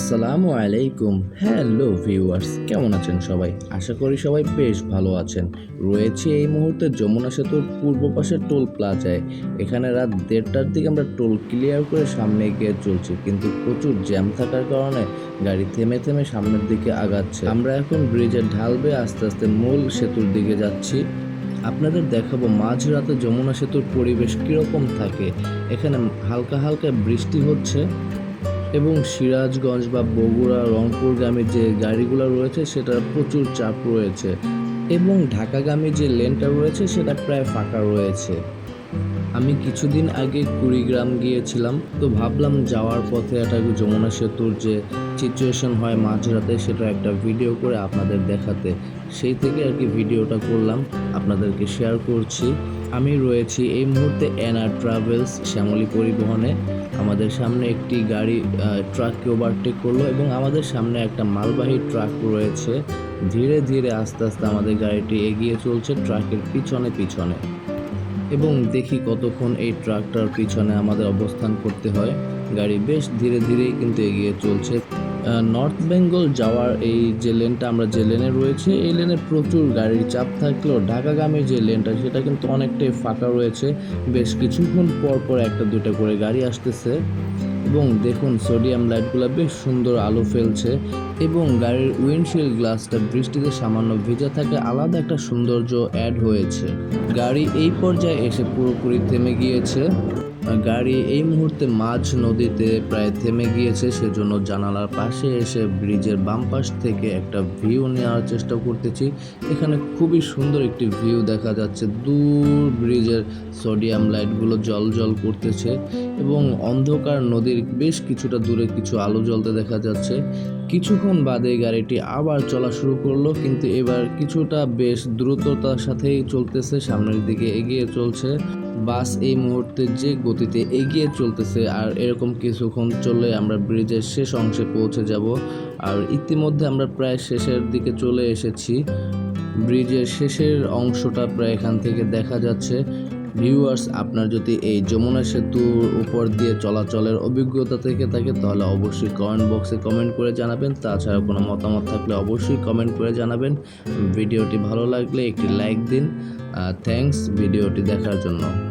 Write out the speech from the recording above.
আসসালামু আলাইকুম। Hello viewers কেমন আছেন সবাই? আশা করি সবাই বেশ ভালো আছেন। রয়েছে এই মুহূর্তে যমুনা সেতুর পূর্ব পাশে টোল প্লাজায়। এখানে রাত দেড়টার দিকে আমরা টোল ক্লিয়ার করে সামনে এগিয়ে চলছি, কিন্তু প্রচুর জ্যাম থাকার কারণে গাড়ি থেমে থেমে সামনের দিকে আগাচ্ছে। আমরা এখন ব্রিজের ঢাল বেয়ে আস্তে আস্তে মূল সেতুর দিকে যাচ্ছি। আপনাদের দেখাবো মাঝরাতে যমুনা সেতুর পরিবেশ কীরকম থাকে। এখানে হালকা হালকা বৃষ্টি হচ্ছে। এবং সিরাজগঞ্জ বা বগুড়া রংপুরগামী যে গাড়িগুলো রয়েছে, সেটার প্রচুর চাপ রয়েছে এবং ঢাকাগামী যে লেনটা রয়েছে, সেটা প্রায় ফাঁকা রয়েছে। আমি কিছুদিন আগে কুড়িগ্রাম গিয়েছিলাম, তো ভাবলাম যাওয়ার পথে একটা যমুনা সেতুর যে সিচুয়েশন হয় মাঝরাতে, সেটা একটা ভিডিও করে আপনাদের দেখাতে। সেই থেকে আর কি ভিডিওটা করলাম, আপনাদেরকে শেয়ার করছি। আমি রয়েছি এই মুহূর্তে এনআর ট্রাভেলস শ্যামলী পরিবহনে। আমাদের সামনে একটি গাড়ি ট্রাককে ওভারটেক করল এবং আমাদের সামনে একটা মালবাহী ট্রাক রয়েছে। ধীরে ধীরে আস্তে আস্তে আমাদের গাড়িটি এগিয়ে চলছে ট্রাকের পিছনে পিছনে। এবং দেখি কতক্ষণ এই ট্রাকটার পিছনে আমাদের অবস্থান করতে হয়। গাড়ি বেশ ধীরে ধীরেই কিন্তু এগিয়ে চলছে। নর্থ বেঙ্গল যাওয়ার এই যে লেনটা আমরা যে লেনে রয়েছে, এই লেনে প্রচুর গাড়ির চাপ থাকলেও ঢাকাগামী যে লেনটা, সেটা কিন্তু অনেকটাই ফাঁকা রয়েছে। বেশ কিছুক্ষণ পর পর একটা দুটা করে গাড়ি আসতেছে। এবং দেখুন, সোডিয়াম লাইটগুলো বেশ সুন্দর আলো ফেলছে এবং গাড়ির উইন্ডশিল্ড গ্লাসটা বৃষ্টিতে সামান্য ভিজা থাকে আলাদা একটা সৌন্দর্য অ্যাড হয়েছে। গাড়ি এই পর্যায়ে এসে পুরোপুরি থেমে গিয়েছে। গাড়ি এই মুহূর্তে মাঝ নদীতে প্রায় থেমে গিয়েছে, সেজন্য জানালার পাশে এসে ব্রিজের বাম পাশ থেকে একটা ভিউ নেওয়ার চেষ্টা করতেছি। এখানে খুবই সুন্দর একটি ভিউ দেখা যাচ্ছে। দূর ব্রিজের সোডিয়াম লাইটগুলো জল জল করতেছে এবং অন্ধকার নদীর বেশ কিছুটা দূরে কিছু আলো জ্বলতে দেখা যাচ্ছে। কিছুক্ষণ বাদে গাড়িটি আবার চলা শুরু করল, কিন্তু এবার কিছুটা বেশ দ্রুততার সাথেই চলতেছে, সামনের দিকে এগিয়ে চলছে। বাস এই মুহূর্তে যে গতিতে এগিয়ে চলতেছে আর এরকম কিছুক্ষণ চলে আমরা ব্রিজের শেষ অংশে পৌঁছে যাব। আর ইতিমধ্যে আমরা প্রায় শেষের দিকে চলে এসেছি। ব্রিজের শেষের অংশটা প্রায় এখান থেকে দেখা যাচ্ছে। ভিউয়ার্স, আপনার যদি এই যমুনা সেতুর উপর দিয়ে চলাচলের অভিজ্ঞতা থেকে থাকে, তাহলে অবশ্যই কমেন্ট বক্সে কমেন্ট করে জানাবেন। তাছাড়া কোনো মতামত থাকলে অবশ্যই কমেন্ট করে জানাবেন। ভিডিওটি ভালো লাগলে একটি লাইক দিন। থ্যাঙ্কস ভিডিওটি দেখার জন্য।